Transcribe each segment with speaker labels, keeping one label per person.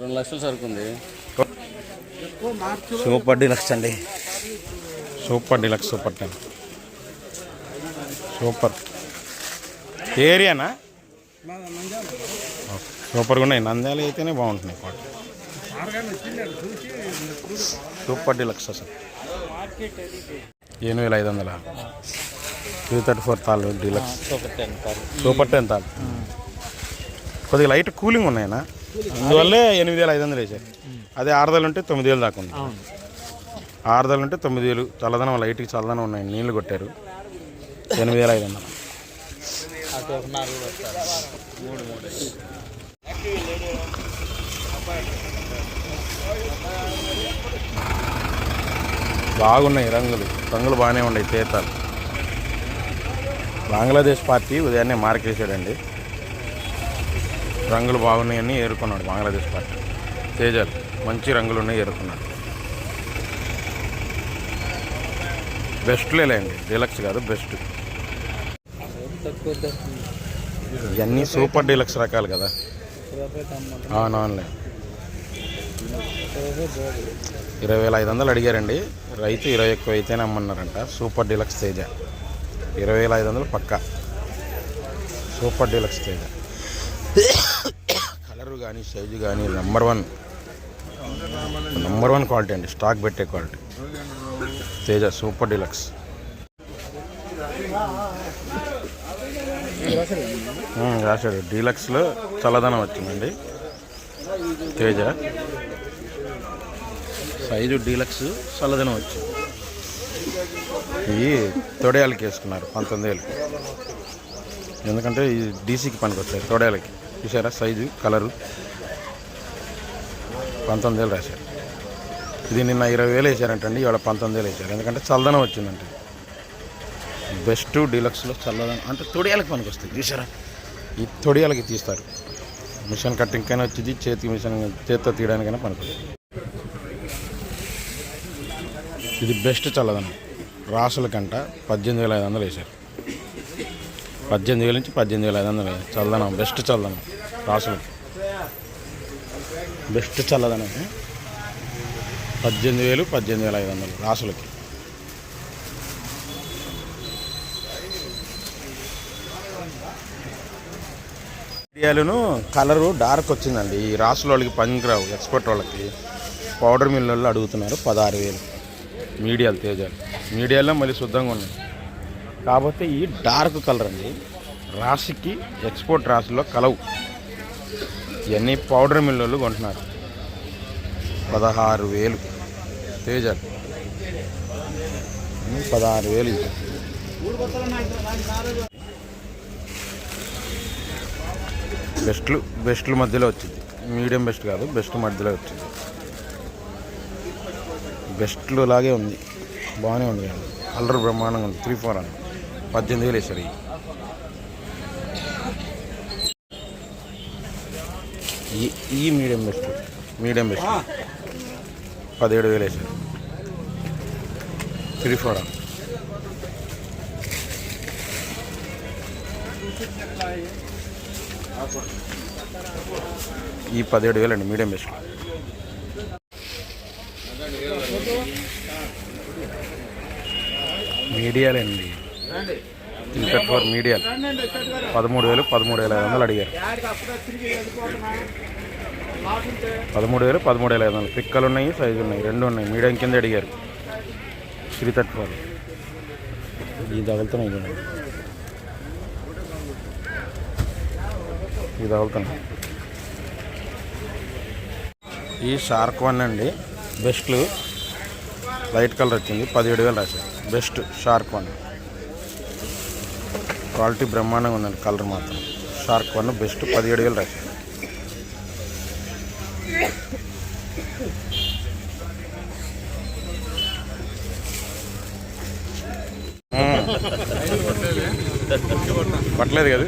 Speaker 1: రెండు లక్షల సరుకు ఉంది
Speaker 2: సూపర్ డీలక్స్ అండి. Super deluxe super ten. Super. ఏ ఏరియానా. సూపర్గా ఉన్నాయి. నంద్యాల అయితేనే బాగుంటున్నాయి పాట సూపర్ డీలక్స్ అసలు. ఎనిమిది వేల ఐదు వందల? త్రీ థర్టీ ఫోర్ తాళ్ళు డీలక్స్.
Speaker 1: సూపర్ టెన్ కాదు
Speaker 2: సూపర్ టెన్ తాళ్ళు. కొద్దిగా లైట్ కూలింగ్ ఉన్నాయనా? అందువల్లే ఎనిమిది వేల ఐదు వందలు వేసారు అదే ఆరుదలు ఉంటే తొమ్మిది వేలు దాకా ఉంది. ఆరుదలు ఉంటే తొమ్మిది వేలు చల్లదనం లైట్కి చల్లదనం ఉన్నాయి. నీళ్ళు కొట్టారు. ఎనిమిది వేల ఐదు వందలు. బాగున్నాయి రంగులు. రంగులు బాగానే ఉన్నాయి తీర్థాలు బంగ్లాదేశ్ పార్టీ ఉదయాన్నే మార్కేసాడండి రంగులు బాగున్నాయని ఏరుకున్నాడు బంగ్లాదేశ్ పార్టీ. తేజాలు మంచి రంగులు ఉన్నాయి ఏరుకున్నాడు. బెస్ట్లే లేండి డీలక్స్ కాదు బెస్ట్ ఇవన్నీ సూపర్ డీలక్స్ రకాలు కదా. అవునవునులే ఇరవై వేల ఐదు వందలు అడిగారండి. రైతు ఇరవై ఎక్కువ అయితేనే అమ్మన్నారంట. Super deluxe Teja. ఇరవై వేల ఐదు వందలు పక్కా. Super deluxe Teja. కలరు కానీ సైజు కానీ number one number one quality అండి స్టాక్ పెట్టే క్వాలిటీ తేజ సూపర్ డీలక్స్. రాశాడు డీలక్స్లో చల్లదనం వచ్చిందండి. తేజ. సైజు డీలక్స్ చల్లదనం వచ్చింది. ఇవి తొడయాలకి వేసుకున్నారు పంతొమ్మిది వేలు ఎందుకంటే ఈ డీసీకి పనికి వస్తాయి తొడయాలకి చూసారా? సైజు కలరు పంతొమ్మిది వేలు రాశారు. ఇది నిన్న ఇరవై వేలు వేసారంటండి ఇవాళ పంతొమ్మిది వేలు వేసారు ఎందుకంటే చల్లదనం వచ్చిందంటే. బెస్ట్ డీలక్స్లో చల్లదనం అంటే తొడియాలకి పనికి వస్తాయి చూసారా? ఈ తొడియాలకి తీస్తారు. మిషన్ కట్టింగ్కైనా వచ్చింది చేతి మిషన్ చేతితో తీయడానికైనా పనికి ఇది బెస్ట్ చల్లదనం. రాసుల కంట పద్దెనిమిది వేల ఐదు వందలు వేశారు. పద్దెనిమిది వేల నుంచి పద్దెనిమిది వేల ఐదు వందలు చల్లదనం బెస్ట్ చల్లదనం రాసులకి బెస్ట్ చల్లదనం పద్దెనిమిది వేలు పద్దెనిమిది వేల ఐదు వందలు రాసులకి. మీడియాలను కలరు డార్క్ వచ్చిందండి. ఈ రాసుల వాళ్ళకి పనికిరావు ఎక్స్పర్ట్ వాళ్ళకి. పౌడర్ మిల్లు అడుగుతున్నారు పదహారు వేలు. మీడియాలు తేజాలు. మీడియాలో మళ్ళీ శుద్ధంగా ఉన్నాయి. కాకపోతే ఈ డార్క్ కలర్ అండి. రాశికి ఎక్స్పోర్ట్ రాశిలో కలవు. ఇవన్నీ పౌడర్ మిల్లులు కొంటున్నారు. పదహారు వేలు. తేజాలు పదహారు వేలు ఇది బెస్ట్లు బెస్ట్ల మధ్యలో వచ్చింది. మీడియం బెస్ట్ కాదు బెస్ట్ మధ్యలో వచ్చింది. బెస్ట్లు లాగే ఉంది. బాగానే ఉంది. కలర్ బ్రహ్మాండంగా ఉంది. త్రీ ఫోర్ అని పద్దెనిమిది వేలు ఇవి ఈ మీడియం బెస్ట్ మీడియం బెస్ట్. పదిహేడు వేలు వేసారు త్రీ ఫోర్. ఈ పదిహేడు వేలు అండి మీడియం బెస్ట్. మీడియాలండి. ఇంటర్ ఫోర్ మీడియాలు పదమూడు వేలు పదమూడు వేల ఐదు వందలు అడిగారు. పదమూడు వేలు పదమూడు వేల ఐదు వందలు. పిక్కలు ఉన్నాయి సైజు ఉన్నాయి రెండు ఉన్నాయి. మీడియం కింద అడిగారు. త్రీ థర్టీ ఫోర్ ఇది తగులుతున్నాయి చూడండి. ఇది తగులుతున్నాయి. ఈ షార్క్ వన్ అండి బెస్ట్లు. లైట్ కలర్ వచ్చింది పదిహేడు వేలు రాశారు. Best shark one. క్వాలిటీ బ్రహ్మాండంగా ఉందండి కలర్ మాత్రం. షార్క్ వన్ బెస్ట్ పదిహేడు వేలు రాశారు కొట్టలేదు కదా?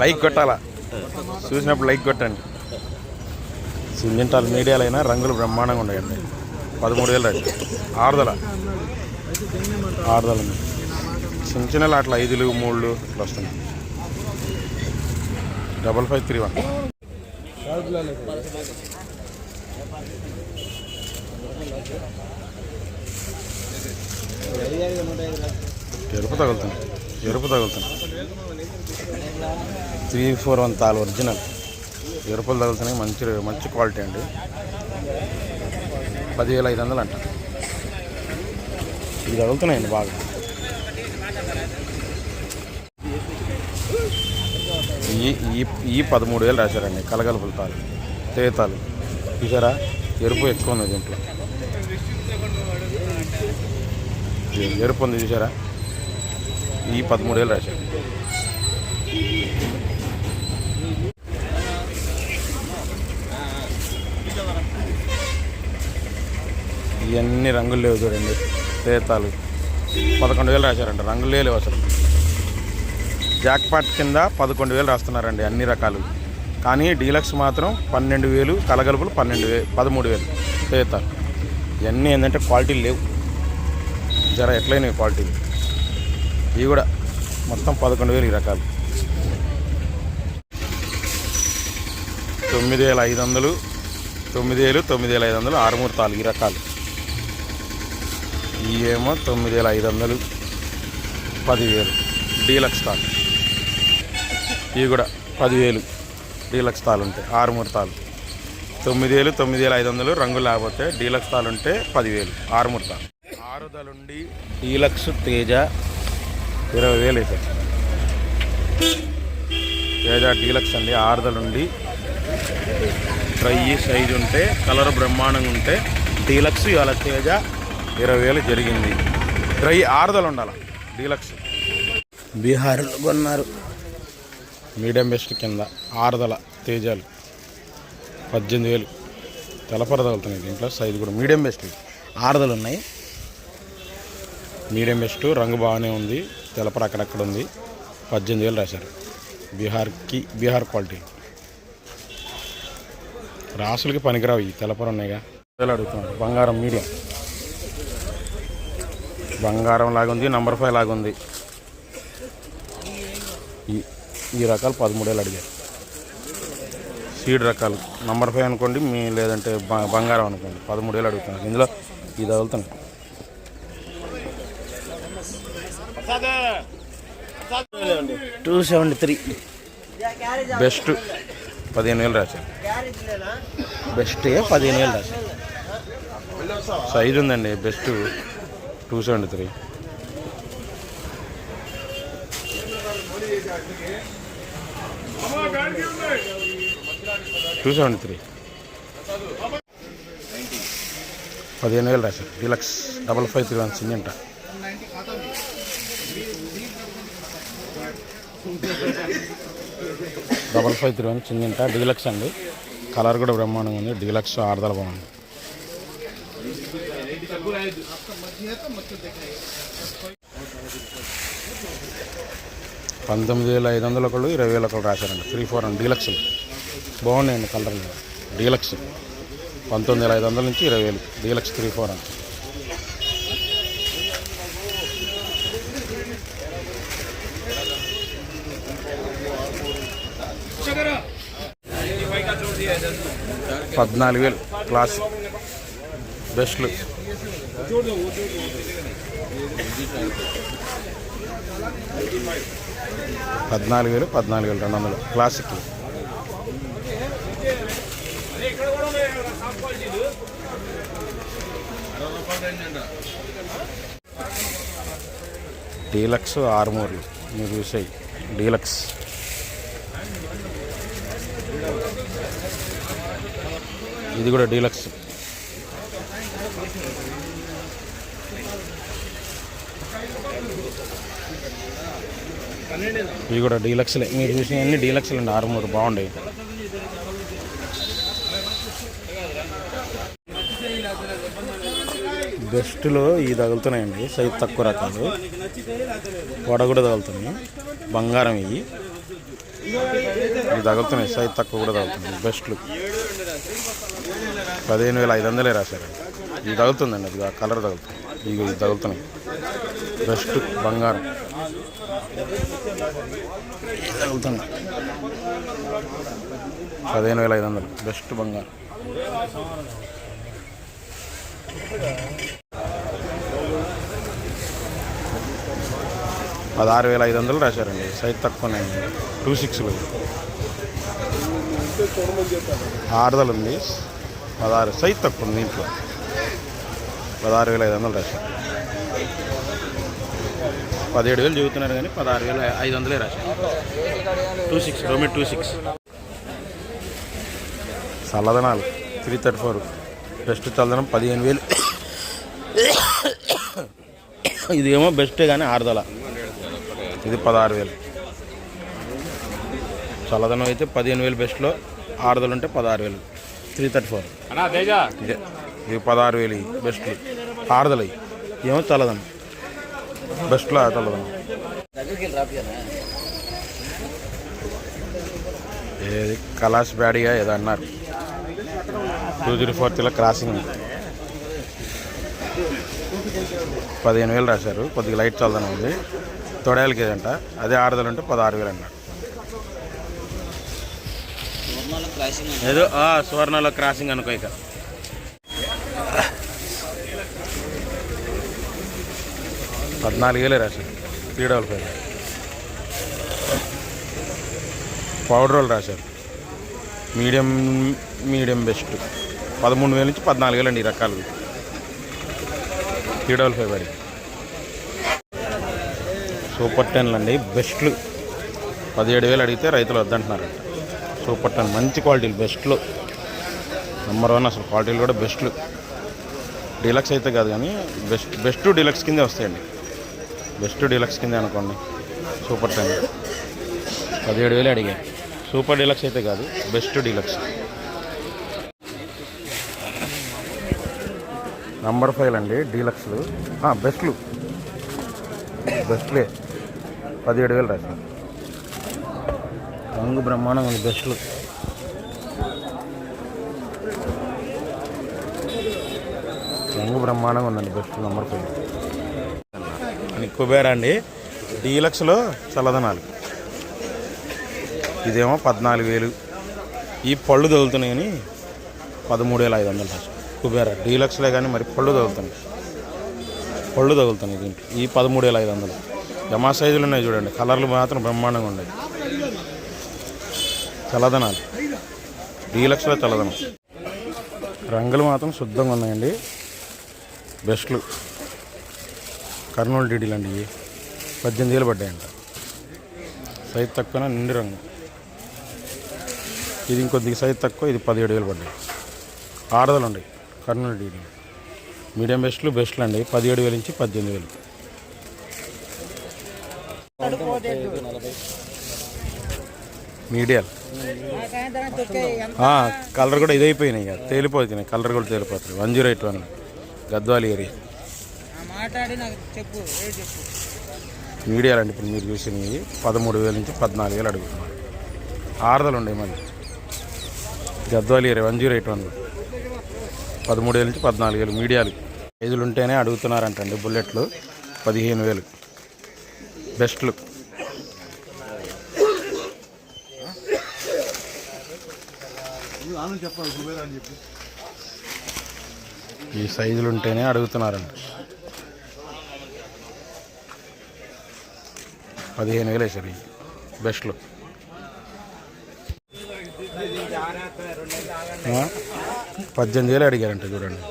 Speaker 2: లైక్ కొట్టాలా? చూసినప్పుడు లైక్ కొట్టండి. సింజంటాల్ మీడియాలైనా రంగులు బ్రహ్మాండంగా ఉన్నాయండి. పదమూడు వేలు రండి ఆరుదల. ఆరుదల ఉంది. చిన్న చిన్న అట్లా ఐదులు మూడు ఇట్లా వస్తున్నాయి. Double five three one. ఎరుపు తగులుతుంది ఎరుపు తగులుతుంది త్రీ ఫోర్ వన్ తాలు ఒరిజినల్. ఎరుపులు తగులుతున్నాయి. మంచి మంచి క్వాలిటీ అండి. పదివేల ఐదు వందలు అంట. ఇవి తగులుతున్నాయండి బాగా. ఈ ఈ ఈ పదమూడు వేలు రాశారండి. కలగలుపుల తాలు తేతాలు. చూసారా? ఎరుపు ఎక్కువ ఉంది దీంట్లో. ఎరుపు ఉంది చూసారా? ఈ పదమూడు వేలు రాశారు. ఇవన్నీ రంగులు లేవు చూడండి. తేతాలు. పదకొండు వేలు రాశారంట. రంగులే లేవు అసలు. జాక్పాట్ కింద పదకొండు వేలు రాస్తున్నారండి అన్ని రకాలు. కానీ డీలక్స్ మాత్రం పన్నెండు వేలు కలగలుపులు పన్నెండు వేలు పదమూడు వేలు తేతాలు ఇవన్నీ ఏంటంటే క్వాలిటీ లేవు. జర ఎట్లయినవి క్వాలిటీలు ఇవి కూడా మొత్తం పదకొండు వేలు ఈ రకాలు. తొమ్మిది వేల ఐదు వందలు తొమ్మిది వేలు తొమ్మిది వేల ఐదు వందలు ఆరుమూర్తాలు ఈ రకాలు. ఇవేమో తొమ్మిది వేల ఐదు వందలు పదివేలు డీలక్స్ తాలు ఇవి కూడా పదివేలు డీలక్స్ తాలు ఉంటాయి ఆరుమూరు తాలు. తొమ్మిది వేలు తొమ్మిది వేల ఐదు వందలు రంగు లేకపోతే డీలక్స్ తాలు ఉంటే పదివేలు ఆరుమూరు తాలు. ఆరుదలుండి డీలక్స్ తేజ ఇరవై వేలు అయితే. తేజ డీలక్స్ అండి ఆరుదలుండి. ట్రై సైజు ఉంటే కలర్ బ్రహ్మాండంగా ఉంటే డీలక్స్ ఇవాళ తేజ ఇరవై వేలు జరిగింది. ట్రై ఆరుదలు ఉండాలి డీలక్స్. బీహార్లో కొన్నారు. మీడియం బెస్ట్ కింద ఆరుదల తేజాలు పద్దెనిమిది వేలు. తెలపర తగులుతున్నాయి దీంట్లో. సైజు కూడా మీడియం బెస్ట్ ఆరుదలు ఉన్నాయి. మీడియం బెస్ట్ రంగు బాగానే ఉంది. తెలపర అక్కడక్కడ ఉంది. పద్దెనిమిది వేలు రాశారు. బీహార్కి బీహార్ క్వాలిటీ. రాసులకి పనికిరావు ఈ తెలపర ఉన్నాయిగా. వేలు అడుగుతున్నాడు. బంగారం మీడియం. బంగారం లాగా ఉంది నంబర్ ఫైవ్ లాగా ఉంది ఈ ఈ రకాలు పదమూడేళ్ళు అడిగారు. సీడ్ రకాలు. నంబర్ ఫైవ్ అనుకోండి మీ లేదంటే బ- బంగారం అనుకోండి పదమూడేళ్ళు అడుగుతున్నారు. ఇందులో ఇది తగులుతున్నాయి టూ సెవెంటీ త్రీ. బెస్ట్ పదిహేను వేలు రాశారు. బెస్ట్ పదిహేను వేలు రాశారు. సైజ్ ఉందండి best two seventy three. Two seventy three. పదిహేను వేలు రాశారు deluxe double five three one Syngenta. Double five three one Syngenta. Deluxe అండి. కలర్ కూడా బ్రహ్మాండంగా ఉంది. డీలక్స్ ఆరుదల బాగుంది పంతొమ్మిది వేల ఐదు వందల ఒకళ్ళు ఇరవై వేల ఒకళ్ళు రాశారండి. Three four and deluxe. బాగున్నాయండి కలర్లు డీలక్స్. పంతొమ్మిది వేల ఐదు వందల నుంచి ఇరవై వేలు. డీలక్స్ త్రీ ఫోర్ అండి. పద్నాలుగు వేలు. క్లాస్ బెస్ట్లు. పద్నాలుగు వేలు పద్నాలుగు వేలు రెండు వందలు. క్లాసిక్ డీలక్స్ ఆర్మూర్లు మీరు చూసాయి. డీలక్స్ ఇది కూడా డీలక్స్ ఇవి కూడా డీలక్స్లే. మీరు చూసిన అన్ని డీలక్స్లు అండి. ఆరుమూరు బాగుండేవి. బెస్ట్లో ఇవి తగులుతున్నాయండి. సైజ్ తక్కువ రకాలు. వడ కూడా తగులుతున్నాయి. బంగారం ఇవి. ఇవి తగులుతున్నాయి. సైజ్ తక్కువ కూడా తగులుతున్నాయి. బెస్ట్లు. పదిహేను వేల ఐదు వందలే రాశారు. ఇది తగులుతుందండి. అది ఆ కలర్ తగులుతుంది. ఇవి తగులుతున్నాయి. బెస్ట్ బంగారం. పదిహేను వేల ఐదు వందలు. బెస్ట్ బంగారం. పదహారు వేల ఐదు వందలు రాశారండి. సైజ్ తక్కువనే టూ సిక్స్లో ఆరుదలు ఉంది పదహారు. సైజ్ తక్కువ ఉంది దీంట్లో. పదహారు వేల ఐదు వందలు రాశారు. పదిహేడు వేలు చెబుతున్నారు కానీ పదహారు వేల ఐదు వందలే రాశారు. టూ సిక్స్ రోమి టూ సిక్స్ చల్లదనాలు. త్రీ థర్టీ ఫోర్ బెస్ట్ చల్లదనం పదిహేను వేలు. ఇదేమో బెస్టే కానీ ఆరుదల. ఇది పదహారు వేలు. చల్లదనం అయితే పదిహేను వేలు బెస్ట్లో ఆరుదలు ఉంటే పదహారు వేలు. త్రీ థర్టీ ఫోర్ ఇదే ఇవి పదహారు వేలు ఇవి బెస్ట్లు ఆరుదలు ఇవి ఏమో చల్లదనం. బెస్ట్లో చల్లదనం ఏది? కలాష్ బ్యాడిగా ఏదో అన్నారు. టూ జీరో ఫోర్త్లో క్రాసింగ్ పదిహేను వేలు రాశారు. కొద్దిగా లైట్ చల్లదనం ఉంది. తొడయాలకి ఏదంట? అదే ఆరుదలు ఉంటే పదహారు వేలు అన్నారు. ఏదో సువర్ణలో క్రాసింగ్ అనుకో ఇక. పద్నాలుగు వేలే రాశారు త్రీ పైన ఫైవ్ పౌడర్ రోల్ రాశారు మీడియం మీడియం బెస్ట్ పదమూడు వేల నుంచి పద్నాలుగు వేలు అండి ఈ రకాలు త్రీ ఫైబర్ సూపర్ టెన్లు అండి. బెస్ట్లు పదిహేడు వేలు అడిగితే రైతులు వద్దంటున్నారంట. సూపర్ టెన్ మంచి క్వాలిటీలు బెస్ట్లు నెంబర్ వన్ అసలు క్వాలిటీలు కూడా బెస్ట్లు డీలక్స్ అయితే కాదు కానీ బెస్ట్ బెస్ట్ డీలక్స్ కిందే వస్తాయండి. బెస్ట్ డీలక్స్ కిందే అనుకోండి. Super ten. పదిహేడు వేలు అడిగాయి సూపర్ డీలక్స్ అయితే కాదు బెస్ట్ డీలక్స్. నంబర్ ఫైవ్ అండి డీలక్స్లు. బెస్ట్లు. బెస్ట్లే. పదిహేడు వేలు రాశారు రంగు బ్రహ్మాండంగా ఉంది బెస్ట్లు. రంగు బ్రహ్మాండంగా ఉందండి బెస్ట్ నంబర్ ఫైవ్. కుబేరా అండి డీలక్స్లో చల్లదనాలు. ఇదేమో పద్నాలుగు వేలు. ఈ పళ్ళు తగులుతున్నాయని కానీ పదమూడు వేల ఐదు వందలు రాశారు కుబేరా డీలక్స్లే కానీ మరి పళ్ళు తగులుతున్నాయి. పళ్ళు తగులుతున్నాయి దీంట్లో. ఈ పదమూడు వేల ఐదు వందలు. జమా సైజులు ఉన్నాయి చూడండి. కలర్లు మాత్రం బ్రహ్మాండంగా ఉన్నాయి. చల్లదనాలు. డీలక్స్లో చల్లదనం. రంగులు మాత్రం శుద్ధంగా ఉన్నాయండి. బెస్ట్లు. కర్నూలు డీడీలు అండి ఇవి పద్దెనిమిది వేలు పడ్డాయంట. సైజ్ తక్కువ నిండి రంగు. ఇది ఇంకొద్దిగా సైజ్ తక్కువ ఇది పదిహేడు వేలు పడ్డాయి. ఆరుదలు ఉన్నాయి కర్నూలు డీడీలు మీడియం బెస్ట్లు బెస్ట్లు అండి. పదిహేడు వేలు నుంచి పద్దెనిమిది వేలు. మీడియాలు. కలర్ కూడా ఇదైపోయినాయి ఇక. తేలిపోతున్నాయి. కలర్ కూడా తేలిపోతుంది వన్ జీరో ఎయిట్ వన్ గద్వాలి ఏరియా.
Speaker 3: మాట్లాడి నాకు చెప్పు ఏ చెప్పు.
Speaker 2: మీడియాలు అండి ఇప్పుడు మీరు చూసినవి పదమూడు వేల నుంచి పద్నాలుగు వేలు అడుగుతున్నారు ఆరుదలు ఉన్నాయి మళ్ళీ గద్వాలి ఇరవై వన్ జీరో ఎయిట్ వన్ పదమూడు వేల నుంచి పద్నాలుగు వేలు మీడియాలు. ఐదులు ఉంటేనే అడుగుతున్నారంటండి బుల్లెట్లు. పదిహేను వేలు. బెస్ట్లు. ఈ సైజులు ఉంటేనే అడుగుతున్నారంట. పదిహేను వేలు వేసారు ఈ బెస్ట్లు. పద్దెనిమిది వేలు అడిగారంట చూడండి.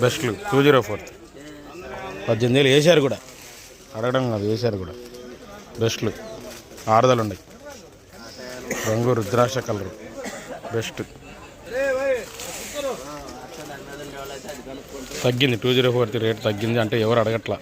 Speaker 2: బెస్ట్లు టూ జీరో ఫోర్త్ పద్దెనిమిది వేలు వేశారు కూడా. అడగడం కాదు వేశారు కూడా. బెస్ట్లు ఆరుదలు ఉన్నాయి. రంగు రుద్రాక్ష కలరు. బెస్ట్. తగ్గింది టూ జీరో ఫోర్త్ రేట్ తగ్గింది అంటే ఎవరు అడగట్లా.